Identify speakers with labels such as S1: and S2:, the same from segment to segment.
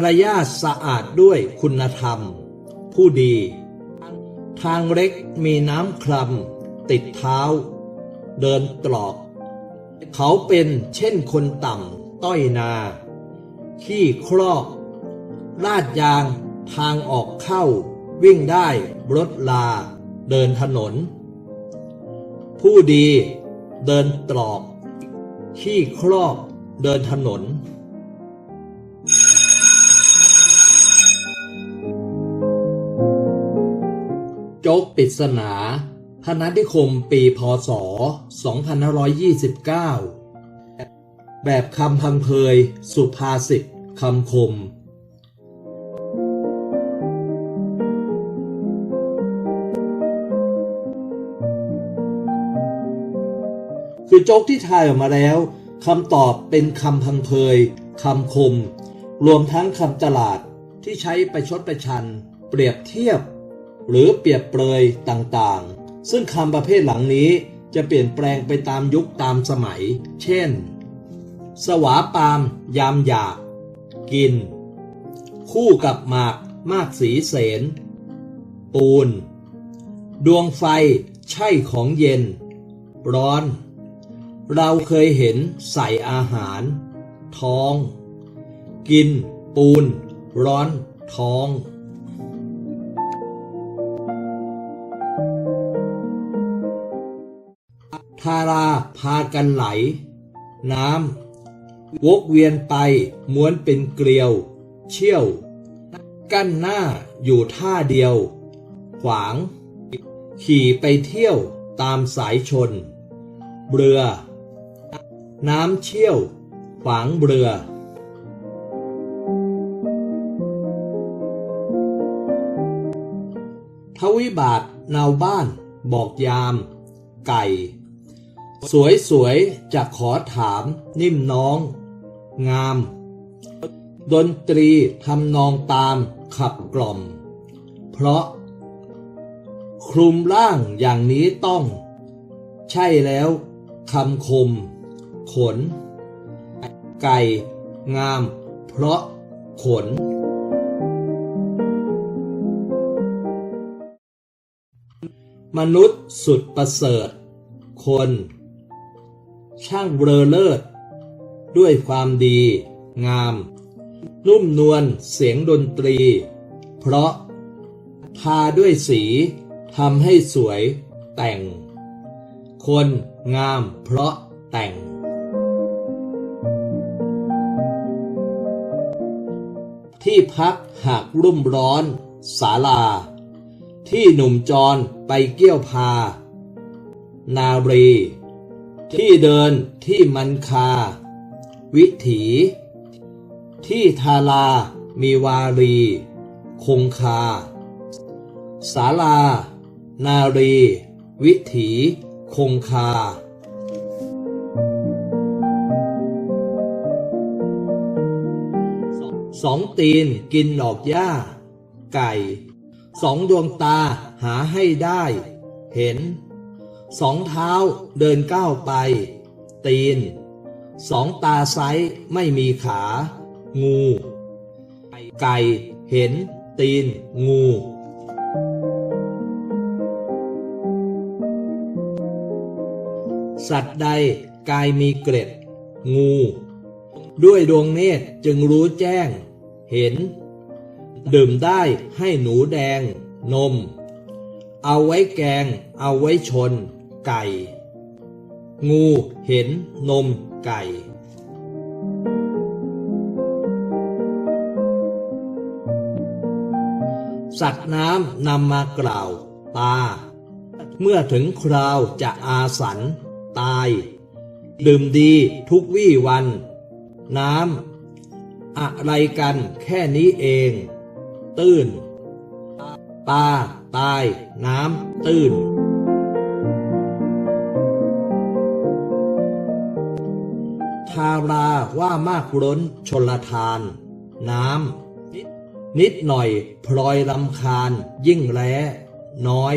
S1: ารยาทสะอาดด้วยคุณธรรม ผู้ดี ทางเล็กมีน้ำคลำติดเท้า เดินตรอก เขาเป็นเช่นคนต่ำต้อยนา ขี้ครอก ลาดยางทางออกเข้า วิ่งได้รถลา เดินถนน ผู้ดี เดินตรอก ขี้ครอก เดินถนน ปริศนาพนัสนิคมปีพศ 2529 แบบคำพังเพย สุภาษิตคำคม คือโจ๊กที่ทายออกมาแล้วคำตอบเป็นคำพังเพยคำคม รวมทั้งคำตลาดที่ใช้ไปชดประชัน เปรียบเทียบ หรือเปรียบเปรยต่างๆ ซึ่งคำประเภทหลังนี้จะเปลี่ยนแปลงไปตามยุคตามสมัย เช่น สวาปาม ยามอยาก กิน คู่กับหมาก มากสีเสน ปูน ดวงไฟ ใช่ของเย็น ร้อน เราเคยเห็นใส่อาหาร ท้อง กิน ปูน ร้อน ท้อง ทาราพากันไหล น้ำวกเวียนไปม้วนเป็นเกลียว เชี่ยว กั้นหน้าอยู่ท่าเดียว ขวาง ขี่ไปเที่ยวตามสายชน เรือ น้ำเชี่ยว ขวางเรือทวิบาทนาวบ้าน บอกยาม ไก่ สวยสวยๆจะขอถามนิ่มน้อง งาม ดนตรีทำนองตามขับกล่อม เพราะ คลุมร่างอย่างนี้ต้อง ใช่แล้วคำคม ขน ไก่ งาม เพราะขน มนุษย์สุดประเสริฐคน ช่างเบลอเลิศด้วยความดี งาม นุ่มนวลเสียงดนตรี เพราะ ทาด้วยสีทำให้สวย แต่ง คนงามเพราะแต่ง ที่พักหากรุ่มร้อนศาลา ที่หนุ่มจรไปเกี่ยวพา นาบรี ที่เดินที่มันคา วิถี ที่ทารามีวารี คงคา ศาลา นารี วิถี คงคาสองตีนกินดอกหญ้า ไก่ สองดวงตาหาให้ได้ เห็น สองเท้าเดินก้าวไป ตีน สองตาไซส์ไม่มีขา งู ไก่เห็น ตีน งูสัตว์ใดกายมีเกร็ด งู ด้วยดวงเนตรจึงรู้แจ้ง เห็น ดื่มได้ให้หนูแดง นม เอาไว้แกง เอาไว้ชน ไก่ งูเห็นนมไก่ สัตว์น้ำนำมากล่าว ตา เมื่อถึงคราวจะอาสัน ตาย ดื่มดีทุกวี่วัน น้ำอะไรกันแค่นี้เอง ตื้นปลาตาย น้ำตื้นาราว่ามากล้นชนลทาน น้ำนิดหน่อยพลอยลำคาญ ยิ่งแร้น้อย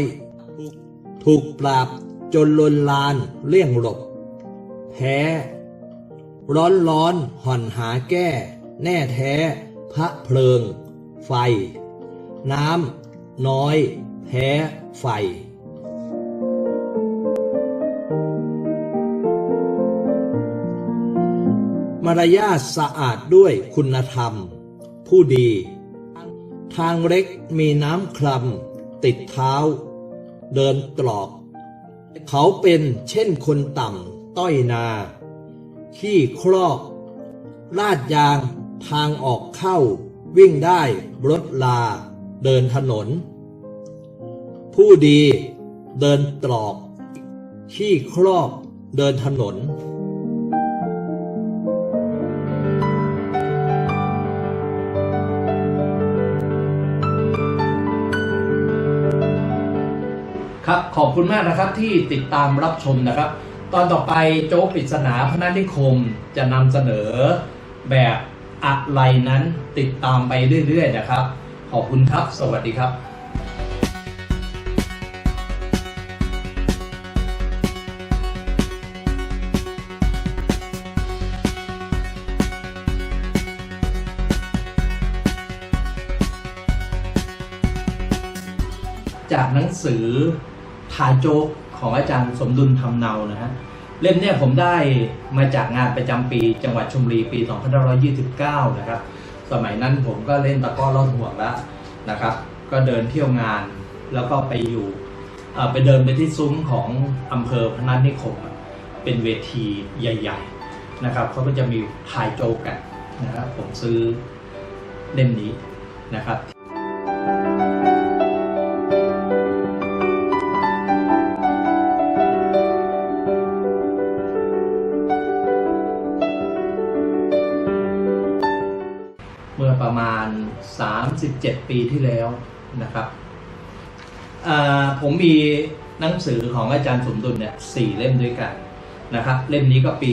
S1: ถูกปราบจนลนลานเลี่ยงหลบ แพ้ ร้อนร้อนห่อนหาแก้ แน่แท้ พระเพลิง ไฟ น้ำน้อย แพ้ไฟารยาทสะอาดด้วยคุณธรรม ผู้ดี ทางเล็กมีน้ำคลำติดเท้า เดินตรอก เขาเป็นเช่นคนต่ำต้อยนา ขี้ครอกลาดยางทางออกเข้า วิ่งได้รถลา เดินถนน ผู้ดี เดินตรอก ขี้ครอกเดินถนน ครับขอบคุณมากนะครับที่ติดตามรับชมนะครับ ตอนต่อไปโจ๊กปริศนาพนันนิคมจะนำเสนอแบบอะไรนั้นติดตามไปเรื่อยๆนะครับ ขอบคุณครับ สวัสดีครับจากหนังสือ ทาโจกของอาจารย์สมดุลทำเนานะฮะเล่มเนี่ยผมได้มาจากงานประจำปีจังหวัดชลบุรีปี 2529 นะครับ สมัยนั้นผมก็เล่นตะกร้อลอดห่วงแล้วนะครับ ก็เดินเที่ยวงานแล้วก็ไปอยู่ไปเดินไปที่ซุ้มของอำเภอพนัสนิคม เป็นเวทีใหญ่ๆนะครับเขาก็จะมีทายโจกกันนะครับผมซื้อเล่มนี้นะครับ อประมาณ 37 ปีที่แล้วนะครับผมมีหนังสือของอาจารย์สมดุลเนี่ยสี่เล่มด้วยกันนะครับ เล่มนี้ก็ปี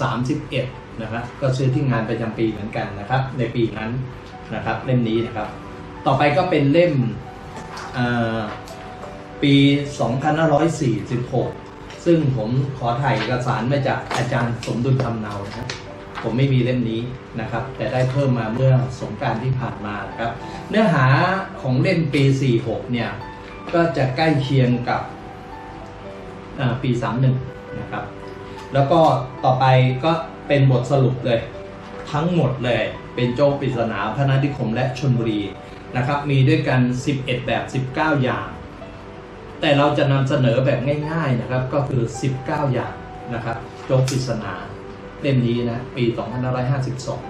S1: 2531 นะครับ ก็ซื้อที่งานประจำปีเหมือนกันนะครับ ในปีนั้นนะครับ เล่มนี้นะครับ ต่อไปก็เป็นเล่มปี 2546 ซึ่งผมขอถ่ายเอกสารมาจากอาจารย์สมดุลทำเนานะครับ ผมไม่มีเล่มนี้นะครับ แต่ได้เพิ่มมาเมื่อสงการที่ผ่านมานะครับ เนื้อหาของเล่มปี 46 เนี่ย ก็จะใกล้เคียงกับอ่าปี 31 นะครับ แล้วก็ต่อไปก็เป็นบทสรุปเลย ทั้งหมดเลยเป็นโจกปริศนาพระนาธิคมและชนบุรีนะครับ มีด้วยกัน 11 แบบ 19 อย่าง แต่เราจะนำเสนอแบบง่าย ๆนะครับ ก็คือ 19 อย่างนะครับ โจกปริศนา เล่มนี้นะ ปี 2552